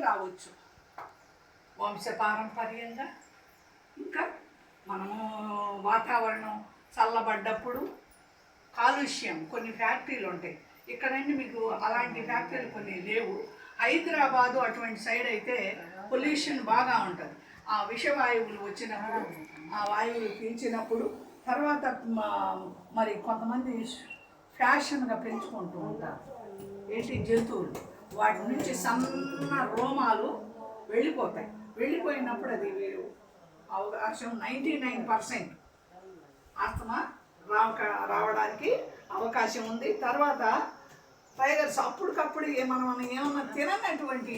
రావచ్చు. వంశపారంపర్యంగా? ఇంకా మనము వాతావరణం చల్లబడ్డప్పుడు కాలుష్యం కొన్ని ఫ్యాక్టరీలు ఉంటాయి. ఇక్కడండి మీకు అలాంటి ఫ్యాక్టరీలు కొన్ని లేవు. హైదరాబాదు అటువంటి సైడ్ అయితే పొల్యూషన్ బాగా ఉంటుంది. ఆ విషవాయువులు వచ్చినప్పుడు ఆ వాయువులు పీల్చినప్పుడు తర్వాత మరి కొంతమంది ఫ్యాషన్గా పెంచుకుంటూ ఉంటారు. ఏంటి జంతువులు? వాటి నుంచి సన్న రోమాలు వెళ్ళిపోతాయి. వెళ్ళిపోయినప్పుడు అది వేరు. అవకాశం నైంటీ నైన్ పర్సెంట్ ఆస్తమా రావక రావడానికి అవకాశం ఉంది. తర్వాత టైగర్స్ అప్పటికప్పుడు మనం ఏమన్నా తిననటువంటి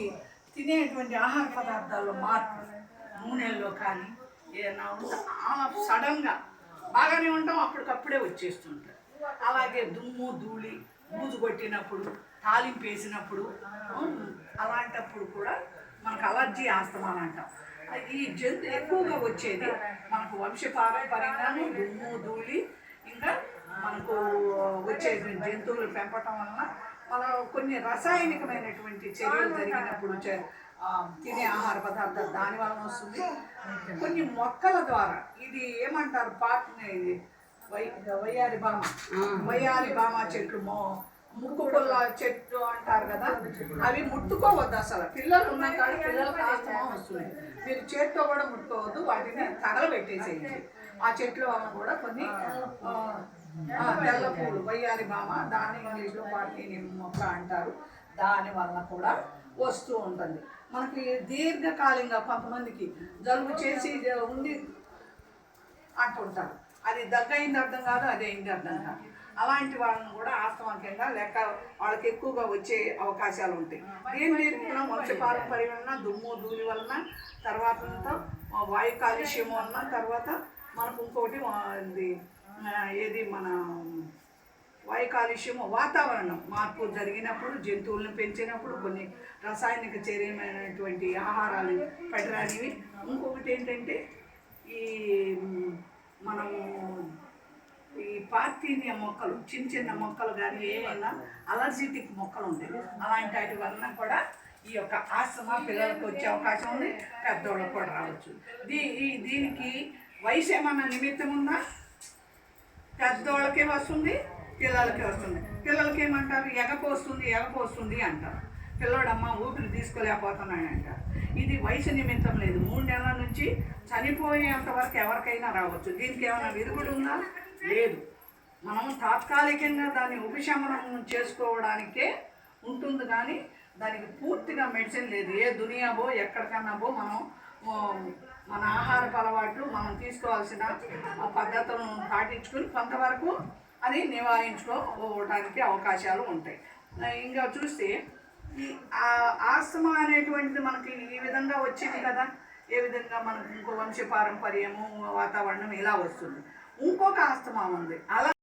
తినేటువంటి ఆహార పదార్థాల్లో మార్పు. నూనెల్లో కానీ ఏదైనా ఉంటే సడన్గా బాగానే ఉంటాం. అప్పటికప్పుడే వచ్చేస్తుంటారు అలాగే దుమ్ము ధూళి బూజు కొట్టినప్పుడు తాలింపు వేసినప్పుడు అలాంటప్పుడు కూడా మనకు అలర్జీ ఆస్తమాన్ అంటాం. ఈ జంతు ఎక్కువగా వచ్చేది మనకు వంశపారంపర్యంగాను దుమ్ము ధూళి ఇంకా మనకు వచ్చే జంతువులు పెంపటం వలన మన కొన్ని రసాయనికమైనటువంటి చర్యలు జరిగినప్పుడు తినే ఆహార పదార్థాలు దాని వలన వస్తుంది. కొన్ని మొక్కల ద్వారా ఇది ఏమంటారు పాటని ఇది వై వయ్యారి బామ. వయ్యారి బామ చెట్లు మో ముక్కు పుల్ల చెట్టు అంటారు కదా అవి ముట్టుకోవద్దు అసలు. పిల్లలు ఉన్నాయి కానీ పిల్లలకు ఆస్తమా వస్తుంది. మీరు చేతితో కూడా ముట్టుకోవద్దు వాటిని తగలబెట్టేసేయండి. ఆ చెట్లు వలన కూడా కొన్ని తెల్లపూలు తెల్ల పూలు వయ్యారి బామ దాని ఇంగ్లీష్లో వాటిని మొక్క అంటారు. దాని వలన కూడా వస్తూ ఉంటుంది. మనకి దీర్ఘకాలంగా కొంతమందికి జలుబు చేసి ఉండి అంటుంటారు. అది దగ్గైంది అర్థం కాదు అది అయింది అర్థం కాదు. అలాంటి వాళ్ళని కూడా ఆస్తమా కింద లెక్క వాళ్ళకి ఎక్కువగా వచ్చే అవకాశాలు ఉంటాయి. దేని నేర్పుకున్న వంశ పారంపర్యం వలన దుమ్ము ధూళి వలన తర్వాత వాయు కాలుష్యం వలన తర్వాత మనకు ఇది ఆ, ఏది మన వాయు కాలుష్యము వాతావరణం మార్పు జరిగినప్పుడు జంతువులను పెంచినప్పుడు కొన్ని రసాయనిక చర్యమైనటువంటి ఆహారాలు పెట్టరానివి. ఇంకొకటి ఏంటంటే ఈ మ్, మనము ఈ బ్యాక్టీరియా మొక్కలు చిన్న చిన్న మొక్కలు కానీ ఏమన్నా అలర్జిటిక్ మొక్కలు ఉంటాయి. అలాంటి వాటి వలన కూడా ఈ యొక్క ఆస్తమా పిల్లలకు వచ్చే అవకాశం ఉంది పెద్దోళ్ళకు కూడా రావచ్చు. దీ దీనికి వయసు ఏమన్నా నిమిత్తం ఉందా? పెద్దోళ్ళకే వస్తుంది పిల్లలకి వస్తుంది. పిల్లలకి ఏమంటారు ఎగపోస్తుంది ఎగపోస్తుంది అంటారు. పిల్లడమ్మ ఊపిరి తీసుకోలేకపోతున్నాడు అంటారు ఇది వయసు నిమిత్తం లేదు. మూడు నెలల నుంచి చనిపోయేంత వరకు ఎవరికైనా రావచ్చు. దీనికి ఏమైనా విరుగుడు ఉందా? లేదు. మనం తాత్కాలికంగా దాన్ని ఉపశమనం చేసుకోవడానికే ఉంటుంది కానీ దానికి పూర్తిగా మెడిసిన్ లేదు. ఏ దునియాబో ఎక్కడికన్నాబో మనం మన ఆహారపు అలవాట్లు మనం తీసుకోవాల్సిన ఆ పద్ధతులను పాటించుకుని కొంతవరకు అది నివారించుకోవడానికి అవకాశాలు ఉంటాయి. ఇంకా చూస్తే ఈ ఆస్తమా అనేటువంటిది మనకి ఈ విధంగా వచ్చింది కదా. ఏ విధంగా మనకు ఇంకో వంశ పారంపర్యము వాతావరణం ఇలా వస్తుంది. ఇంకొక ఆస్తమా ఉంది. అలా